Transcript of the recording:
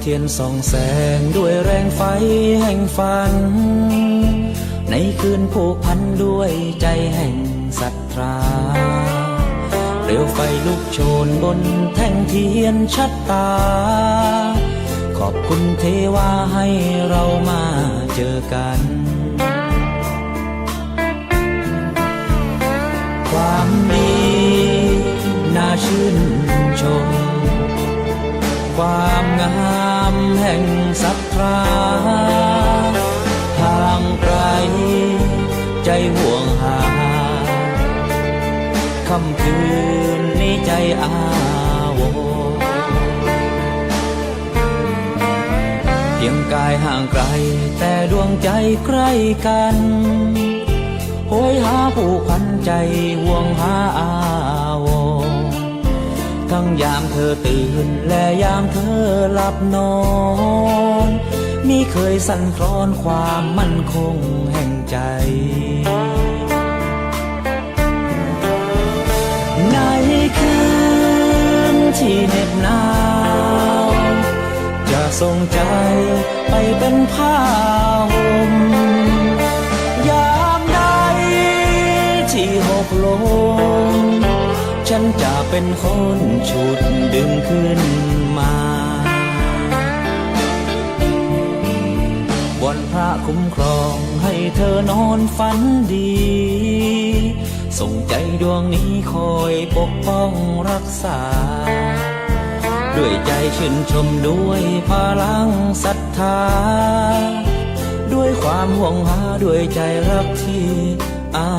เทียนส่องแสงด้วยแรงไฟแห่งฝัน ในคืนผูกพันด้วยใจแห่งศรัทธาเปลวไฟลุกโชนบนแท่งเทียนชัดตา ขอบคุณเทวาให้เรามาเจอกัน ความดีน่าชื่นชม ความงามแห่งศรัทธาห่างไกลใจห่วงหาค่ำคืนนี้ใจอาวเพียงกายห่างไกลแต่ดวงใจใกล้กันโหยหาผู้พันใจห่วงหาอา ยามเธอตื่น และยามเธอหลับนอนมีเคยสั่นคลอนความมั่นคงแห่งใจ ในคืนที่เหน็บหนาว จะส่งใจไปเป็นผ้าห่ม จะเป็นคนฉุดดึงขึ้นมาวันพระคุ้มครองให้เธอนอนฝันดี ส่งใจดวงนี้คอยปกป้องรักษา ด้วยใจชื่นชมด้วยพลังศรัทธา ด้วยความห่วงหาด้วยใจรักที่อา